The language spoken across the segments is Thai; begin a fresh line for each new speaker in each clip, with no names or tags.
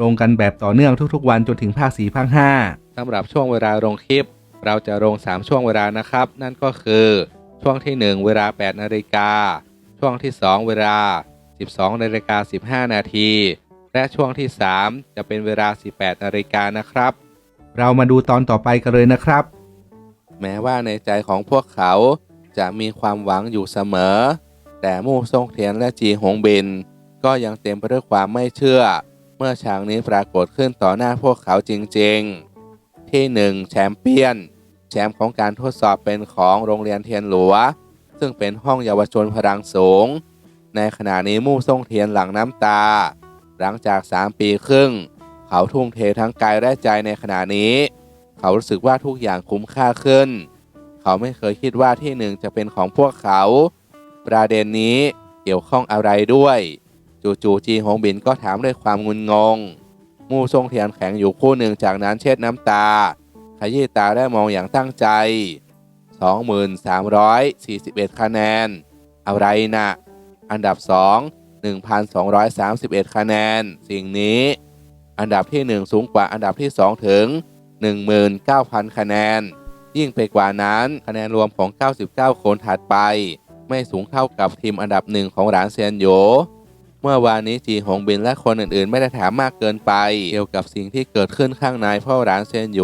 ลงกันแบบต่อเนื่องทุกๆ วันจนถึงภาค4ภาค5สำหรับช่วงเวลาลงคลิป เราจะลง 3 ช่วงเวลานะครับ นั่นก็คือช่วงที่ 1 เวลา 8 นาฬิกา ช่วงที่ 2 เวลา 12 นาฬิกา 15 นาที และช่วงที่ 3 จะเป็นเวลา 18 นาฬิกานะครับ เรามาดูตอนต่อไปกันเลยนะครับ แม้ว่าในใจของพวกเขาจะมีความหวังอยู่เสมอ แต่มู่ทรงเทียนและจีหงบิน ก็ยังเต็มไปด้วยความไม่เชื่อ เมื่อฉากนี้ปรากฏขึ้นต่อหน้าพวกเขาจริงๆ ที่หนึ่งแชมเปี้ยน แชมป์ของการทดสอบเป็นของโรงเรียนเทียนหลัว ซึ่งเป็นห้องเยาวชนพลังสูง ในขณะนี้มู่ทรงเทียนหลั่งน้ำตา หลังจาก 3 ปีครึ่ง เขาทุ่มเททั้งกายและใจในขณะนี้ เขารู้สึกว่าทุกอย่างคุ้มค่าขึ้น เขาไม่เคยคิดว่าที่หนึ่งจะเป็นของพวกเขา ประเด็นนี้เกี่ยวข้องอะไรด้วย จู่ๆจีหงบินก็ถามด้วยความงุนงง มู่ทรงเทียนแข็งอยู่คู่หนึ่งจากนั้นเช็ดน้ำตา ขยี้ตาและมองอย่างตั้งใจ 2341 คะแนน อะไรนะ อันดับ 2 1,231 คะแนน สิ่งนี้ อันดับที่ 1 สูงกว่าอันดับที่ 2 ถึง 19,000 คะแนน ยิ่งไปกว่านั้นคะแนนรวมของ 99 คนถัดไป ไม่สูงเท่ากับทีมอันดับหนึ่งของหลานเซียนโย มื่อวานนี้จีหงบินและคนอื่นๆ ไม่ได้ถามมากเกินไป เกี่ยวกับสิ่งที่เกิดขึ้นข้างในเพราะหลานเซียนหย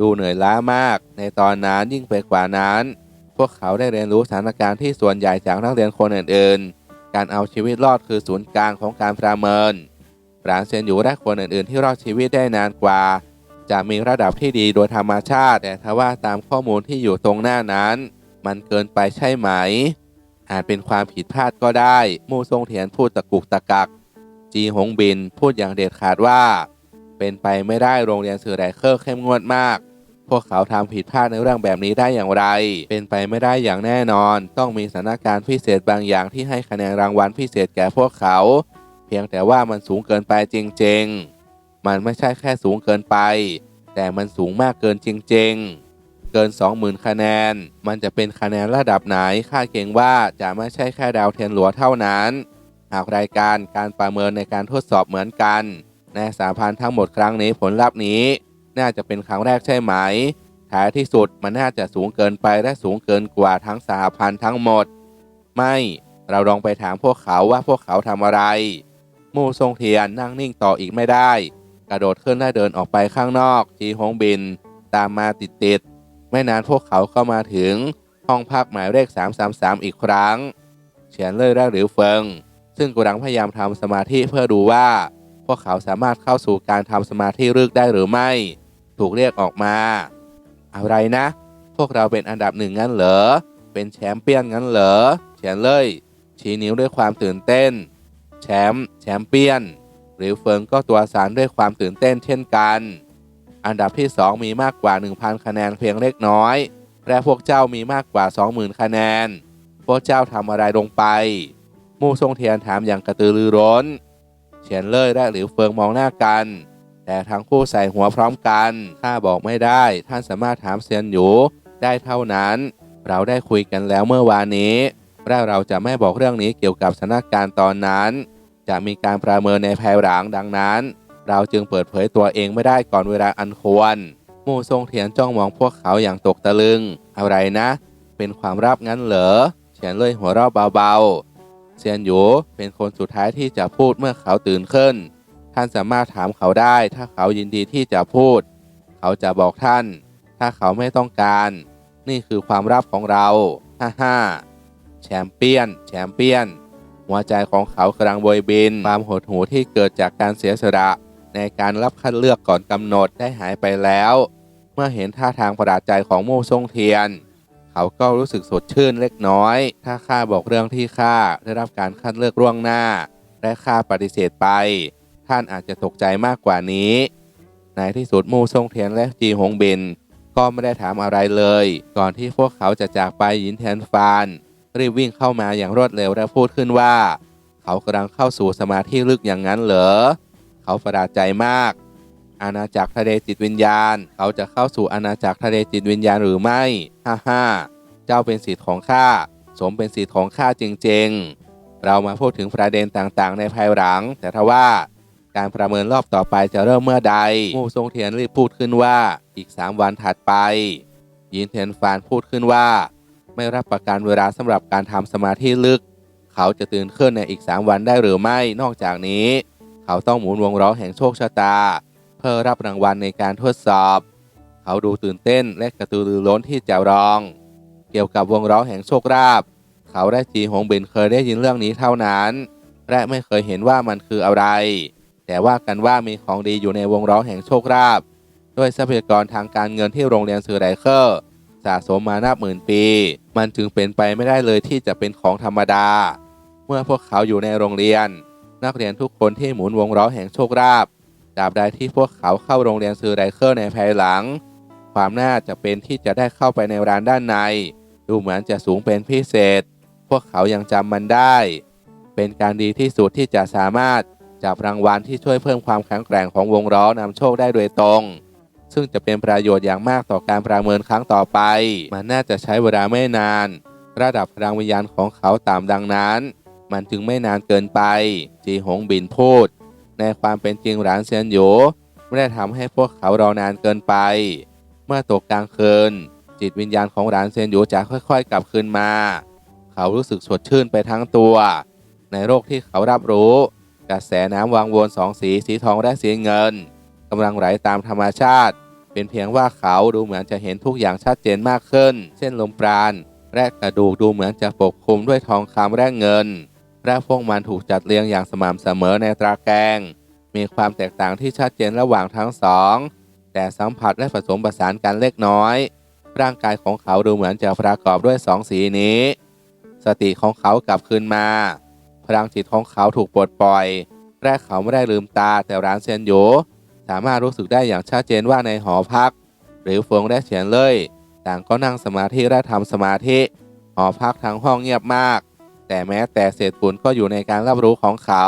ดูเหนื่อยล้ามาก ในตอนนั้นยิ่งไปกว่านั้น พวกเขาได้เรียนรู้สถานการณ์ที่ส่วนใหญ่จากนักเรียนคนอื่นๆ การเอาชีวิตรอดคือศูนย์กลางของการประเมินหลานเซียนหยและคนอื่นๆ ที่รอดชีวิตได้นานกว่า จะมีระดับที่ดีโดยธรรมชาติ แต่ทว่าตามข้อมูลที่อยู่ตรงหน้านั้น มันเกินไปใช่ไหม อาจเป็นความผิดพลาดก็ได้ มู่ทรงเทียนพูดตะกุกตะกัก จีหงบินพูดอย่างเด็ดขาดว่า เป็นไปไม่ได้โรงเรียนสื่อไรเคอร์เข้มงวดมาก พวกเขาทำผิดพลาดในเรื่องแบบนี้ได้อย่างไร เป็นไปไม่ได้อย่างแน่นอน ต้องมีสถานการณ์พิเศษบางอย่างที่ให้คะแนนรางวัลพิเศษแก่พวกเขา เพียงแต่ว่ามันสูงเกินไปจริง ๆ มันไม่ใช่แค่สูงเกินไป แต่มันสูงมากเกินจริง ๆ เกิน 20,000 คะแนน มันจะเป็นคะแนนระดับไหนคาดเกรงว่าจะไม่ใช่แค่ดาวเทียนหลัวเท่านั้น หากรายการการประเมินในการทดสอบเหมือนกัน ในสาพันทั้งหมดครั้งนี้ผลลัพธ์นี้ น่าจะเป็นครั้งแรกใช่ไหมท้ายที่สุดมันน่าจะสูงเกินไปและสูงเกินกว่าทั้งสหพันธ์ทั้งหมด ไม่เราลองไปถามพวกเขาว่าพวกเขาทำอะไร มู่ทรงเทียนนั่งนิ่งต่ออีกไม่ได้ กระโดดขึ้นและเดินออกไปข้างนอกจีฮงบิน ตามมาติดๆ ไม่นานพวกเขาก็มาถึงห้องพักหมายเลข 333 อีกครั้ง เฉียนเล่ยและหรือเฟิง ซึ่งกำลังพยายามทำสมาธิเพื่อดูว่า พวกเขาสามารถเข้าสู่การทำสมาธิลึกได้หรือไม่ ถูกเรียกออกมา อะไรนะ พวกเราเป็นอันดับหนึ่งงั้นเหรอ เป็นแชมเปี้ยนงั้นเหรอ เฉียนเล่ยชี้นิ้วด้วยความตื่นเต้น แชมป์แชมเปี้ยนหรือเฟิงก็ตัวสารด้วยความตื่นเต้นเช่นกัน อันดับที่ 2 มีมากกว่า 1,000 คะแนนเพียงเล็กน้อย และพวกเจ้ามีมากกว่า 20,000 คะแนน พวกเจ้าทำอะไรลงไป มู่ทรงเทียนถามอย่างกระตือรือร้น เฉียนเล่ยและหลิวเฟิงมองหน้ากัน แต่ทั้งคู่ใส่หัวพร้อมกันข้าบอกไม่ได้ ท่านสามารถถามเซียนหยูได้เท่านั้น เราได้คุยกันแล้วเมื่อวานนี้และเราจะไม่บอกเรื่องนี้เกี่ยวกับสถานการณ์ตอนนั้น จะมีการประเมินในภายหลังดังนั้น เราจึงเปิดเผยตัวเองไม่ได้ก่อนเวลาอันควรมู่ทรงเทียนจ้องมองพวกเขาอย่างตกตะลึง อะไรนะ เป็นความลับงั้นเหรอเฉียนเลยหัวเราะเบาๆเซียนหยูเป็นคนสุดท้ายที่จะพูดเมื่อเขาตื่นขึ้น ท่านสามารถถามเขาได้ ถ้าเขายินดีที่จะพูด เขาจะบอกท่าน ถ้าเขาไม่ต้องการ นี่คือความลับของเราฮ่าฮ่าแชมเปี้ยน แชมเปี้ยน หัวใจของเขากำลังโบยบิน ความหดหู่ที่เกิดจากการเสียสละ ในการรับคัดเลือกก่อนกำหนดได้หายไปแล้ว เมื่อเห็นท่าทางประหลาดใจของโม่ทรงเทียน เขาก็รู้สึกสดชื่นเล็กน้อย ถ้าข้าบอกเรื่องที่ข้าได้รับการคัดเลือกล่วงหน้า และข้าปฏิเสธไป ท่านอาจจะตกใจมากกว่านี้ในที่สุดมู่ทรงเทียนและจีหงบิน ก็ไม่ได้ถามอะไรเลย ก่อนที่พวกเขาจะจากไปหยินเทียนฟานรีบวิ่งเข้ามาอย่างรวดเร็วและพูดขึ้นว่า เขากำลังเข้าสู่สมาธิลึกอย่างนั้นเหรอ เขาประหลาดใจมาก อาณาจักรทะเลจิตวิญญาณ เขาจะเข้าสู่อาณาจักรทะเลจิตวิญญาณหรือไม่ ฮ่าฮ่าเจ้าเป็นสิทธิ์ของข้า สมเป็นสิทธิ์ของข้าจริงๆ เรามาพูดถึงประเด็นต่างๆ ในภายหลัง แต่ถ้าว่าการประเมินรอบต่อไปจะเริ่มเมื่อใดมู่ทรงเทียนรีบพูดขึ้นว่าอีก 3 วันถัดไป ยินเทียนฟานพูดขึ้นว่า ไม่รับประกันเวลาสำหรับการทำสมาธิลึก เขาจะตื่นขึ้นในอีก 3 วันได้หรือไม่นอกจากนี้ เขาต้องหมุนวงล้อแห่งโชคชะตา เพื่อรับรางวัลในการทดสอบ เขาดูตื่นเต้นและกระตือรือร้นที่จะรอง เกี่ยวกับวงล้อแห่งโชคราบเขาและจีหงเบนเคยได้ยินเรื่องนี้เท่านั้น และไม่เคยเห็นว่ามันคืออะไร แต่ว่ากันว่ามีของดีอยู่ในวงล้อแห่งโชคราบด้วยทรัพยากรทางการเงินที่โรงเรียนสื่อไรเคอร์สะสมมานับหมื่นปี มันจึงเป็นไปไม่ได้เลยที่จะเป็นของธรรมดา เมื่อพวกเขาอยู่ในโรงเรียน นักเรียนทุกคนที่หมุนวงล้อแห่งโชคราบตราบใดที่พวกเขาเข้าโรงเรียนสื่อไรเคอร์ในภายหลัง ความน่าจะเป็นที่จะได้เข้าไปในร้านด้านใน ดูเหมือนจะสูงเป็นพิเศษ พวกเขายังจำมันได้ เป็นการดีที่สุดที่จะสามารถจับรางวัลที่ช่วยเพิ่มความแข็งแกร่งของวงล้อนำโชคได้โดยตรง ซึ่งจะเป็นประโยชน์อย่างมากต่อการประเมินครั้งต่อไป มันน่าจะใช้เวลาไม่นาน ระดับพลังวิญญาณของเขาต่ำดังนั้น มันจึงไม่นานเกินไป จีหงบินพูด ในความเป็นจริงหลานเซียนหยูไม่ได้ทำให้พวกเขารอนานเกินไป เมื่อตกกลางคืน จิตวิญญาณของหลานเซียนหยูจะค่อยๆ กลับคืนมา เขารู้สึกสดชื่นไปทั้งตัว ในโลกที่เขารับรู้กระแสน้ำวางวนสองสีสีทองและสีเงินกำลังไหลตามธรรมชาติ เป็นเพียงว่าเขาดูเหมือนจะเห็นทุกอย่างชัดเจนมากขึ้นเช่นลมปราณและกระดูกดูเหมือนจะปกคลุมด้วยทองคำและเงิน และพวกมันถูกจัดเรียงอย่างสม่ำเสมอในตราแกง มีความแตกต่างที่ชัดเจนระหว่างทั้งสอง แต่สัมผัสและผสมผสานกันเล็กน้อย ร่างกายของเขาดูเหมือนจะประกอบด้วยสองสีนี้ สติของเขากลับคืนมา พลังจิตของเขาถูกปลดปล่อยและเขาไม่ได้ลืมตาแต่ร้านเซียนโยสามารถรู้สึกได้อย่างชัดเจนว่าในหอพัก หรือเฟิงและเฉียนเล่ยต่างก็นั่งสมาธิและทำสมาธิ หอพักทั้งห้องเงียบมาก แต่แม้แต่เศษฝุ่นก็อยู่ในการรับรู้ของเขา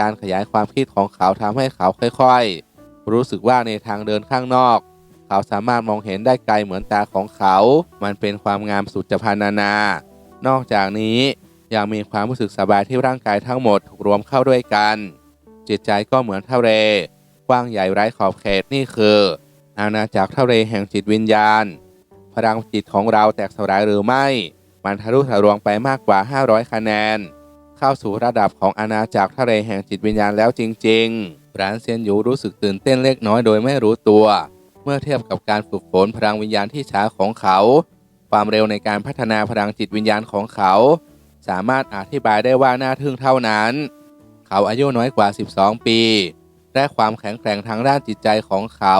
การขยายความคิดของเขาทำให้เขาค่อยๆ รู้สึกว่าในทางเดินข้างนอก เขาสามารถมองเห็นได้ไกลเหมือนตาของเขา มันเป็นความงามสุดจะพรรณนานา นอกจากนี้ยังมีความรู้สึกสบายที่ร่างกายทั้งหมดถูกรวมเข้าด้วยกัน จิตใจก็เหมือนทะเลกว้างใหญ่ไร้ขอบเขตนี่คือ อาณาจักรทะเลแห่งจิตวิญญาณ พลังจิตของเราแตกสลายหรือไม่ มันทะลุทะลวงไปมากกว่า 500 คะแนน เข้าสู่ระดับของอาณาจักรทะเลแห่งจิตวิญญาณแล้วจริงๆร้านเซียนหยูรู้สึกตื่นเต้นเล็กน้อยโดยไม่รู้ตัว เมื่อเทียบกับการฝึกฝนพลังวิญญาณที่ช้าของเขา ความเร็วในการพัฒนาพลังจิตวิญญาณของเขา สามารถอธิบายได้ว่าน่าทึ่งเท่านั้น เขาอายุน้อยกว่า 12 ปีและความแข็งแกร่งทางด้านจิตใจของเขา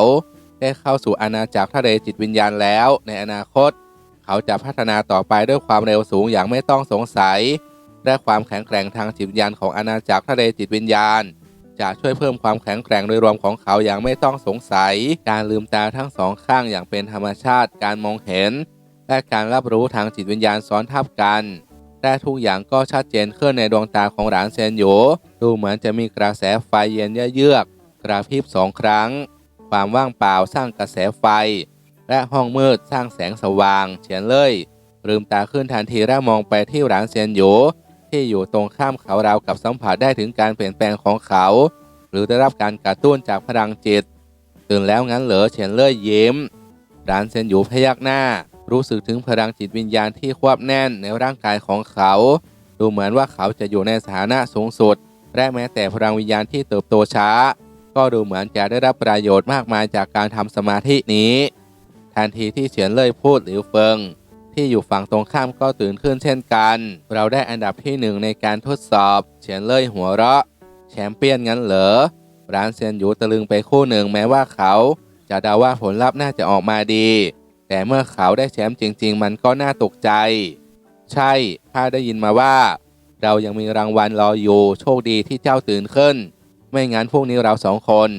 ได้เข้าสู่อาณาจักรทะเลจิตวิญญาณแล้วในอนาคต เขาจะพัฒนาต่อไปด้วยความเร็วสูงอย่างไม่ต้องสงสัย และความแข็งแกร่งทางจิตวิญญาณของอาณาจักรทะเลจิตวิญญาณ จะช่วยเพิ่มความแข็งแกร่งโดยรวมของเขาอย่างไม่ต้องสงสัย การลืมตาทั้งสองข้างอย่างเป็นธรรมชาติ การมองเห็น และการรับรู้ทางจิตวิญญาณซ้อนทับกันและทุกอย่างก็ชัดเจนขึ้นในดวงตาของหลานเซนโยดูเหมือนจะมีกระแสไฟเย็นเยือก กระพริบสองครั้ง ความว่างเปล่าสร้างกระแสไฟ และห้องมืดสร้างแสงสว่างเฉียนเลยลืมตาขึ้นทันทีและมองไปที่หลานเซียนโยที่อยู่ตรงข้ามเขาราวกับสัมผัสได้ถึงการเปลี่ยนแปลงของเขา หรือได้รับการกระตุ้นจากพลังจิต ตื่นแล้วงั้นเหรอเฉียนเลยยิ้มหลานเซียนโยพยักหน้า รู้สึกถึงพลังจิตวิญญาณที่ควบแน่นในร่างกายของเขา ดูเหมือนว่าเขาจะอยู่ในสถานะสูงสุดและแม้แต่พลังวิญญาณที่เติบโตช้า ก็ดูเหมือนจะได้รับประโยชน์มากมายจากการทำสมาธินี้ ทันทีที่เฉียนเล่ยพูดหลิวเฟิง ที่อยู่ฝั่งตรงข้ามก็ตื่นขึ้นเช่นกัน เราได้อันดับที่หนึ่งในการทดสอบ เฉียนเล่ยหัวเราะ แชมเปี้ยนงั้นเหรอ ร้านเซียนหยูตะลึงไปคู่หนึ่งแม้ว่าเขาจะเดาว่าผลลัพธ์น่าจะออกมาดี แต่เมื่อเขาได้แชมป์จริง ๆ มันก็น่าตกใจ ใช่ข้าได้ยินมาว่า เรายังมีรางวัลรออยู่โชคดีที่เจ้าตื่นขึ้น ไม่งั้นพวกนี้เราสองคน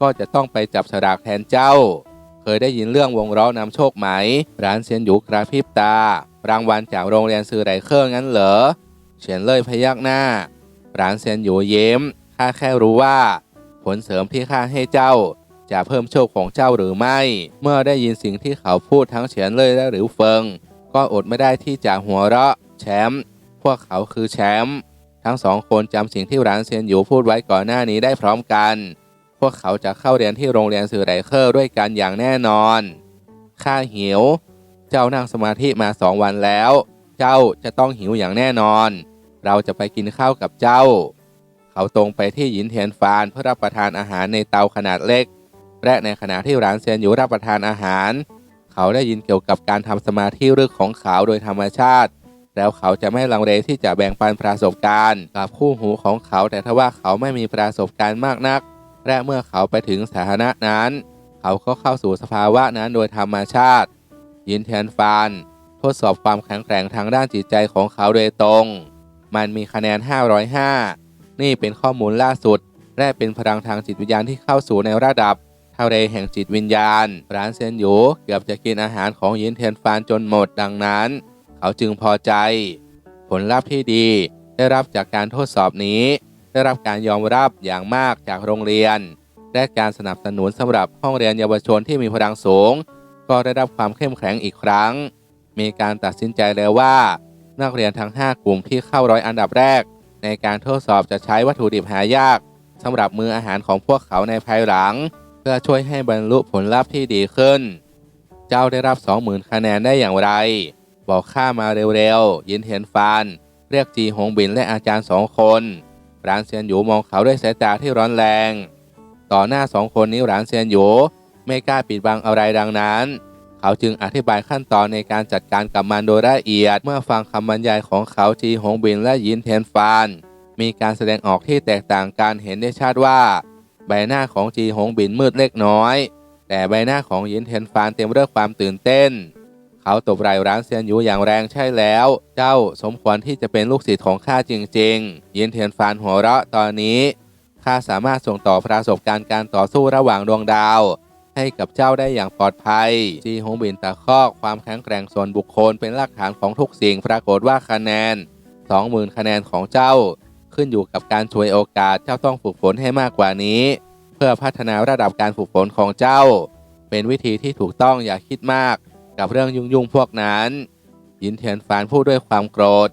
ก็จะต้องไปจับฉลากแทนเจ้า ยได้ยินเรื่องวงล้อนำโชคไหม ร้านเซียนหยูกระพริบตา รางวัลจากโรงเรียนซื้อไรเคอร์งั้นเหรอเฉียนเล่ยพยักหน้า ร้านเซียนหยูเย้มข้าแค่รู้ว่า ผลเสริมที่ข้าให้เจ้า จะเพิ่มโชคของเจ้าหรือไม่ เมื่อได้ยินสิ่งที่เขาพูดทั้งเฉียนเล่ยและหรือเฟิง ก็อดไม่ได้ที่จะหัวเราะ แชมป์พวกเขาคือแชมป์ทั้งสองคนจำสิ่งที่ร้านเซียนหยูพูดไว้ก่อนหน้านี้ได้พร้อมกัน พวกเขาจะเข้าเรียนที่โรงเรียนสื่อไรเคอร์ด้วยกันอย่างแน่นอน ข้าหิว เจ้านั่งสมาธิมาสองวันแล้ว เจ้าจะต้องหิวอย่างแน่นอน เราจะไปกินข้าวกับเจ้า เขาตรงไปที่หยินเทียนฟานเพื่อรับประทานอาหารในเตาขนาดเล็ก และในขณะที่ร้านเซียนอยู่รับประทานอาหาร เขาได้ยินเกี่ยวกับการทำสมาธิรึกของเขาโดยธรรมชาติแล้วเขาจะไม่ลังเลที่จะแบ่งปันประสบการณ์ กับคู่หูของเขาแต่ทว่าเขาไม่มีประสบการณ์มากนัก และเมื่อเขาไปถึงสถานะนั้น เขาก็เข้าสู่สภาวะนั้นโดยธรรมชาติ ยินเทียนฟานทดสอบความแข็งแกร่งทางด้านจิตใจของเขาโดยตรง มันมีคะแนน 505 นี่เป็นข้อมูลล่าสุด และเป็นพลังทางจิตวิญญาณที่เข้าสู่ในระดับทะเลแห่งจิตวิญญาณ ร้านเซนหยูเกือบจะกินอาหารของยินเทียนฟานจนหมดดังนั้น เขาจึงพอใจ ผลลัพธ์ที่ดีได้รับจากการทดสอบนี้ ได้รับการยอมรับอย่างมากจากโรงเรียน และการสนับสนุนสำหรับห้องเรียนเยาวชนที่มีพลังสูง ก็ได้รับความเข้มแข็งอีกครั้ง มีการตัดสินใจแล้วว่า นักเรียนทั้ง 5 กลุ่มที่เข้าร้อยอันดับแรก ในการทดสอบจะใช้วัตถุดิบหายากสำหรับมืออาหารของพวกเขาในภายหลัง เพื่อช่วยให้บรรลุผลลัพธ์ที่ดีขึ้น เจ้าได้รับ 20,000 คะแนนได้อย่างไร บอกข้ามาเร็วๆ ยินเทียนฟานเรียกจีหงบินและอาจารย์สองคน รานเซียนหยูมองเขาด้วยสายตาที่ร้อนแรง ต่อหน้าสองคนนี้รานเซียนหยูไม่กล้าปิดบังอะไรดังนั้น เขาจึงอธิบายขั้นตอนในการจัดการกับมันโดยละเอียด เมื่อฟังคำบรรยายของเขาจีหงบินและยินเทนฟานมีการแสดงออกที่แตกต่างกันเห็นได้ชัดว่า ใบหน้าของจีหงบินมืดเล็กน้อย แต่ใบหน้าของยินเทนฟานเต็มด้วยความตื่นเต้น เขาตบไหล่ร้านเซียนอยู่อย่างแรงใช่แล้ว เจ้าสมควรที่จะเป็นลูกศิษย์ของข้าจริงๆ ยินเทียนฟานหัวเราะตอนนี้ข้าสามารถส่งต่อประสบการณ์การต่อสู้ระหว่างดวงดาว ให้กับเจ้าได้อย่างปลอดภัยจีหงบินตะคอกความแข็งแกร่งส่วนบุคคลเป็นหลักฐานของทุกสิ่งปรากฏว่าคะแนน 20,000 คะแนนของเจ้า ขึ้นอยู่กับการช่วยโอกาสเจ้าต้องฝึกฝนให้มากกว่านี้ เพื่อพัฒนาระดับการฝึกฝนของเจ้า เป็นวิธีที่ถูกต้องอย่าคิดมาก กับเรื่องยุ่งๆพวกนั้น ยินเทียนฟานพูดด้วยความโกรธ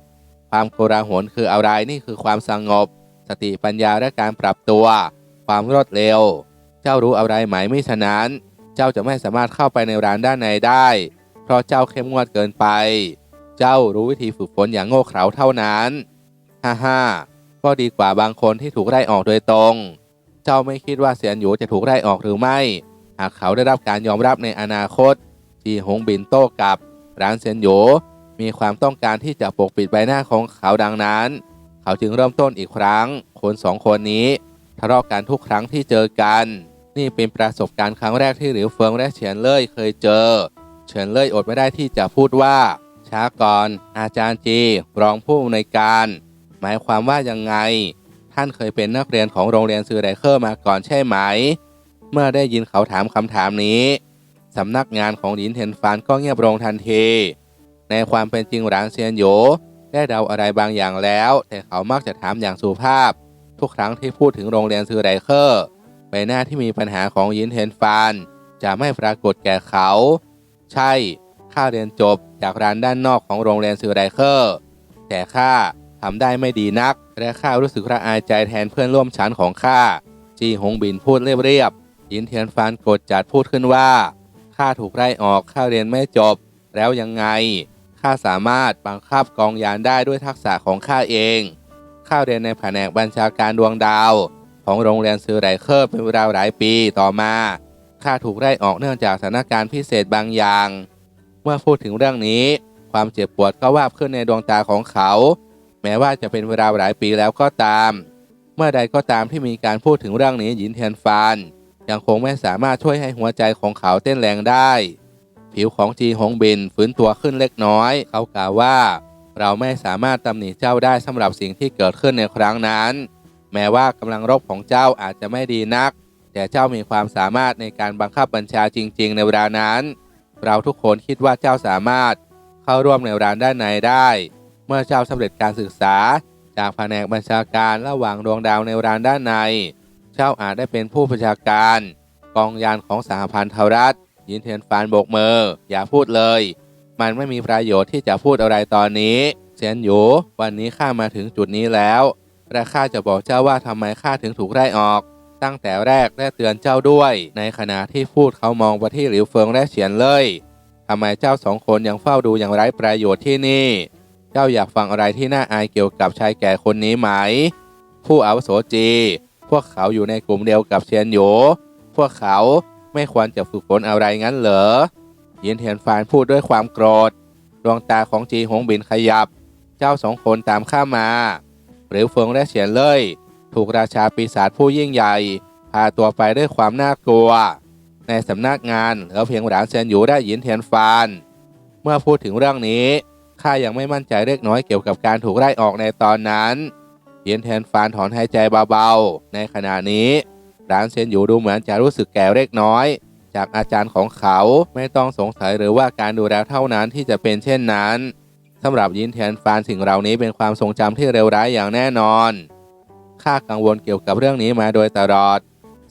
ความโกลาหลคืออะไรนี่คือความสงบ สติปัญญาและการปรับตัว ความรวดเร็ว เจ้ารู้อะไรไหมไม่ฉะนั้น เจ้าจะไม่สามารถเข้าไปในร้านด้านในได้ เพราะเจ้าเข้มงวดเกินไป เจ้ารู้วิธีฝึกฝนอย่างโง่เขลาเท่านั้นฮ่าฮ่าก็ดีกว่าบางคนที่ถูกไล่ออกโดยตรง เจ้าไม่คิดว่าเสียนหยูจะถูกไล่ออกหรือไม่ หากเขาได้รับการยอมรับในอนาคต จีหงบินโต้กลับ ร้านเซียนโยมีความต้องการที่จะปกปิดใบหน้าของเขาดังนั้น เขาจึงเริ่มต้นอีกครั้ง คนสองคนนี้ทะเลาะกันทุกครั้งที่เจอกัน นี่เป็นประสบการณ์ครั้งแรกที่หลิวเฟิงและเฉียนเล่ยเคยเจอ เฉินเล่ยอดไม่ได้ที่จะพูดว่าช้าก่อนอาจารย์จีรองผู้อำนวยการ หมายความว่ายังไง ท่านเคยเป็นนักเรียนของโรงเรียนซือไรเคอร์มาก่อนใช่ไหม เมื่อได้ยินเขาถามคำถามนี้ สำนักงานของหลินเทนฟานก็เงียบลงทันที ในความเป็นจริงหลางเซียนโยได้เดาอะไรบางอย่างแล้ว แต่เขามักจะถามอย่างสุภาพ ทุกครั้งที่พูดถึงโรงเรียนซือไรเคอร์ใบหน้าที่มีปัญหาของหยินเทนฟานจะไม่ปรากฏแก่เขา ใช่ข้าเรียนจบจากร้านด้านนอกของโรงเรียนซือไรเคอร์แต่ข้าทำได้ไม่ดีนัก และข้ารู้สึกระอายใจแทนเพื่อนร่วมชั้นของข้าจีหงบินพูดเรียบๆยินเทียนฟานกดจัดพูดขึ้นว่า ข้าถูกไล่ออกข้าเรียนไม่จบ แล้วยังไงข้าสามารถบังคับกองยานได้ด้วยทักษะของข้าเองข้าเรียนในแผนกบัญชาการดวงดาว ของโรงเรียนซือไรเคอร์เป็นเวลาหลายปีต่อมาข้าถูกไล่ออกเนื่องจากสถานการณ์พิเศษบางอย่าง เมื่อพูดถึงเรื่องนี้ ความเจ็บปวดก็วาบขึ้นในดวงตาของเขา แม้ว่าจะเป็นเวลาหลายปีแล้วก็ตาม เมื่อใดก็ตามที่มีการพูดถึงเรื่องนี้หยินเทียนฟาน ยังคงไม่สามารถช่วยให้หัวใจของเขาเต้นแรงได้ ผิวของจีฮงบินฟื้นตัวขึ้นเล็กน้อย เขากล่าวว่า เราไม่สามารถตำหนิเจ้าได้สำหรับสิ่งที่เกิดขึ้นในครั้งนั้นแแม้ว่ากำลังรบของเจ้าอาจจะไม่ดีนัก แต่เจ้ามีความสามารถในการบังคับบัญชาจริง ๆ ในเวลานั้น เราทุกคนคิดว่าเจ้าสามารถเข้าร่วมในร้านด้านในได้ เมื่อเจ้าสำเร็จการศึกษา จากแผนกบัญชาการระหว่างดวงดาวในร้านด้านใน เจ้าอาจได้เป็นผู้บัญชาการกองยานของสหพันธรัฐ ยินเทียนฟานโบกมือ อย่าพูดเลย มันไม่มีประโยชน์ที่จะพูดอะไรตอนนี้เซียนหยูวันนี้ข้ามาถึงจุดนี้แล้วและข้าจะบอกเจ้าว่าทำไมข้าถึงถูกไล่ออก ตั้งแต่แรกและเตือนเจ้าด้วย ในขณะที่พูดเขามองไปที่หลิวเฟิงและเฉียนเลยทำไมเจ้าสองคนยังเฝ้าดูอย่างไร้ประโยชน์ที่นี่ เจ้าอยากฟังอะไรที่น่าอายเกี่ยวกับชายแก่คนนี้ไหม ผู้อาวุโสจี พวกเขาอยู่ในกลุ่มเดียวกับเชียนหยูพวกเขาไม่ควรจะฝึกฝนอะไรงั้นเหรอยินเทียนฟานพูดด้วยความโกรธ ดวงตาของจีหงบินขยับ เจ้าสองคนตามข้ามาหรือเฟิงและเฉียนเลยถูกราชาปีศาจผู้ยิ่งใหญ่ พาตัวไปด้วยความน่ากลัว ในสำนักงานเหลือเพียงหลานเซียนหยูได้หยินเทียนฟานเมื่อพูดถึงเรื่องนี้ข้ายังไม่มั่นใจเล็กน้อยเกี่ยวกับการถูกไล่ออกในตอนนั้น หยินเทียนฟานถอนหายใจเบาๆ ในขณะนี้หลานเซียนหยูดูเหมือนจะรู้สึกแก่เล็กน้อย จากอาจารย์ของเขาไม่ต้องสงสัยหรือว่าการดูแลเท่านั้นที่จะเป็นเช่นนั้นสำหรับยินเทียนฟานสิ่งเหล่านี้เป็นความทรงจำที่เลวร้ายอย่างแน่นอนข้ากังวลเกี่ยวกับเรื่องนี้มาโดยตลอด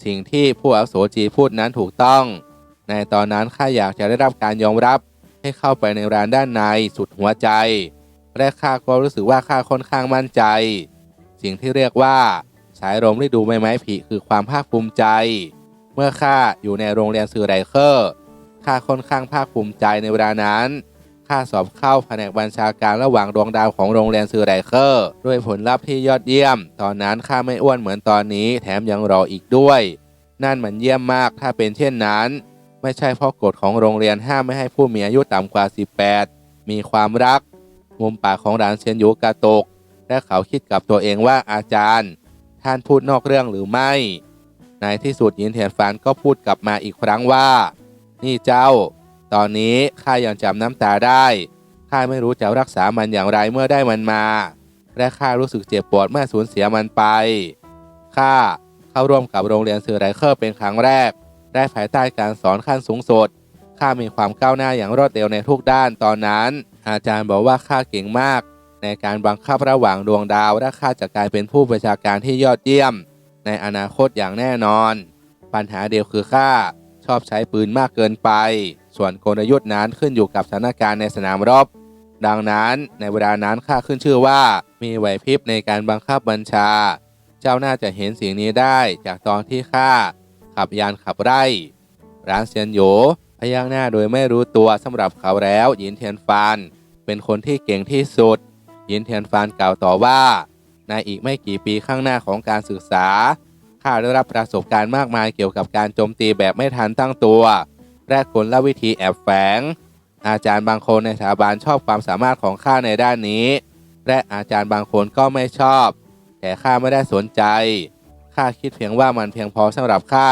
สิ่งที่ผู้อาวุโสจีพูดนั้นถูกต้อง ในตอนนั้นข้าอยากจะได้รับการยอมรับให้เข้าไปในร้านด้านในสุดหัวใจ และข้าก็รู้สึกว่าข้าค่อนข้างมั่นใจ สิ่งที่เรียกว่าสายลมฤดูใบไม้ผลิคือความภาคภูมิใจ เมื่อข้าอยู่ในโรงเรียนซือไรเคอร์ข้าค่อนข้างภาคภูมิใจในเวลานั้นข้าสอบเข้าแผนกบัญชาการระหว่างดวงดาวของโรงเรียนซือไรเคอร์ด้วยผลลัพธ์ที่ยอดเยี่ยม ตอนนั้นข้าไม่อ้วนเหมือนตอนนี้ แถมยังรออีกด้วย นั่นมันเยี่ยมมากถ้าเป็นเช่นนั้น ไม่ใช่เพราะกฎของโรงเรียนห้ามไม่ให้ผู้มีอายุต่ำกว่า 18 มีความรัก มุมปากของหลานเซียนยูกระตก และเขาคิดกับตัวเองว่าอาจารย์ ท่านพูดนอกเรื่องหรือไม่ ในที่สุดยินเทียนฟานก็พูดกลับมาอีกครั้งว่า นี่เจ้า ตอนนี้ข้ายังจำน้ำตาได้ข้าไม่รู้จะรักษามันอย่างไรเมื่อได้มันมา และข้ารู้สึกเจ็บปวดเมื่อสูญเสียมันไปข้าเข้าร่วมกับโรงเรียนเซอร์ไรเคอร์เป็นครั้งแรก ได้ภายใต้การสอนขั้นสูงสุดข้ามีความก้าวหน้าอย่างรวดเร็วในทุกด้านตอนนั้น อาจารย์บอกว่าข้าเก่งมาก ในการบังคับระหว่างดวงดาวและข้าจะกลายเป็นผู้ประชาการที่ยอดเยี่ยม ในอนาคตอย่างแน่นอน ปัญหาเดียวคือข้าชอบใช้ปืนมากเกินไป ส่วนกลยุทธ์นั้นขึ้นอยู่กับสถานการณ์ในสนามรบ ดังนั้นในเวลานั้นข้าขึ้นชื่อว่ามีไหวพริบในการบังคับบัญชา เจ้าน่าจะเห็นสิ่งนี้ได้จากตอนที่ข้าขับยานขับไร่ร้านเซียนโหยพยักหน้าโดยไม่รู้ตัวสำหรับเขาแล้ว ยินเทียนฟานเป็นคนที่เก่งที่สุด หยินเทียนฟานกล่าวต่อว่า ในอีกไม่กี่ปีข้างหน้าของการศึกษา ข้าได้รับประสบการณ์มากมายเกี่ยวกับการโจมตีแบบไม่ทันตั้งตัว และกละวิธีแอบแฝง อาจารย์บางคนในสถาบันชอบความสามารถของข้าในด้านนี้ และอาจารย์บางคนก็ไม่ชอบ แต่ข้าไม่ได้สนใจ ข้าคิดเพียงว่ามันเพียงพอสำหรับข้า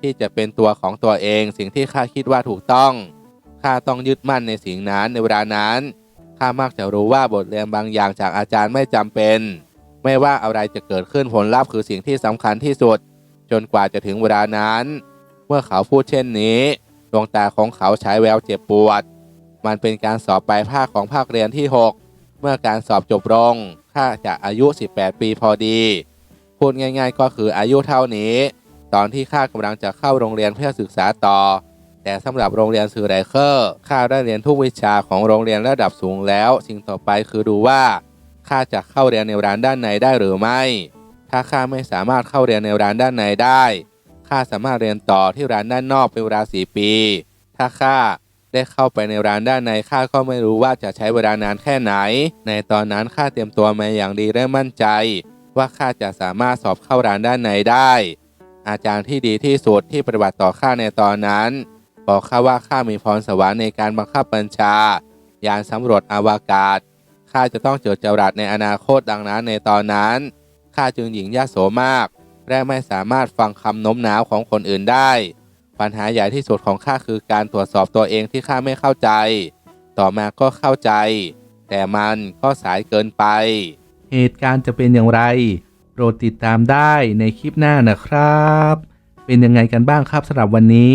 ที่จะเป็นตัวของตัวเองสิ่งที่ข้าคิดว่าถูกต้อง ข้าต้องยึดมั่นในสิ่งนั้นในเวลานั้น ข้ามักจะรู้ว่าบทเรียนบางอย่างจากอาจารย์ไม่จำเป็น ไม่ว่าอะไรจะเกิดขึ้นผลลัพธ์คือสิ่งที่สำคัญที่สุด จนกว่าจะถึงเวลานั้น เมื่อเขาพูดเช่นนี้ดวงตาของเขาใช้แววเจ็บปวด มันเป็นการสอบปลายภาคของภาคเรียนที่ 6 เมื่อการสอบจบลงข้าจะอายุ 18 ปีพอดี พูดง่าย ๆ ก็คืออายุเท่านี้ ตอนที่ข้ากำลังจะเข้าโรงเรียนเพื่อศึกษาต่อ แต่สำหรับโรงเรียนสื่อไรเคอร์ข้าได้เรียนทุกวิชาของโรงเรียนระดับสูงแล้ว สิ่งต่อไปคือดูว่าข้าจะเข้าเรียนในร้านด้านในได้หรือไม่ ถ้าข้าไม่สามารถเข้าเรียนในร้านด้านในได้ข้าสามารถเรียนต่อที่ร้านด้านนอกเป็นเวลาสี่ปี ถ้าข้าได้เข้าไปในร้านด้านในข้าก็ไม่รู้ว่าจะใช้เวลานานแค่ไหน ในตอนนั้นข้าเตรียมตัวมาอย่างดีและมั่นใจ ว่าข้าจะสามารถสอบเข้าร้านด้านในได้ อาจารย์ที่ดีที่สุดที่ปฏิบัติต่อข้าในตอนนั้น บอกข้าว่าข้ามีพรสวรรค์ในการบังคับบัญชา ยานสำรวจอวกาศข้าจะต้องเจอจรัสในอนาคตดังนั้นในตอนนั้นข้าจึงหญิงยโสมาก และไม่สามารถฟังคำโน้มน้าวของคนอื่นได้ ปัญหาใหญ่ที่สุดของข้าคือการตรวจสอบตัวเองที่ข้าไม่เข้าใจ ต่อมาก็เข้าใจ แต่มันก็สายเกินไป
เหตุการณ์จะเป็นอย่างไร โปรดติดตามได้ในคลิปหน้านะครับ เป็นยังไงกันบ้างครับสำหรับวันนี้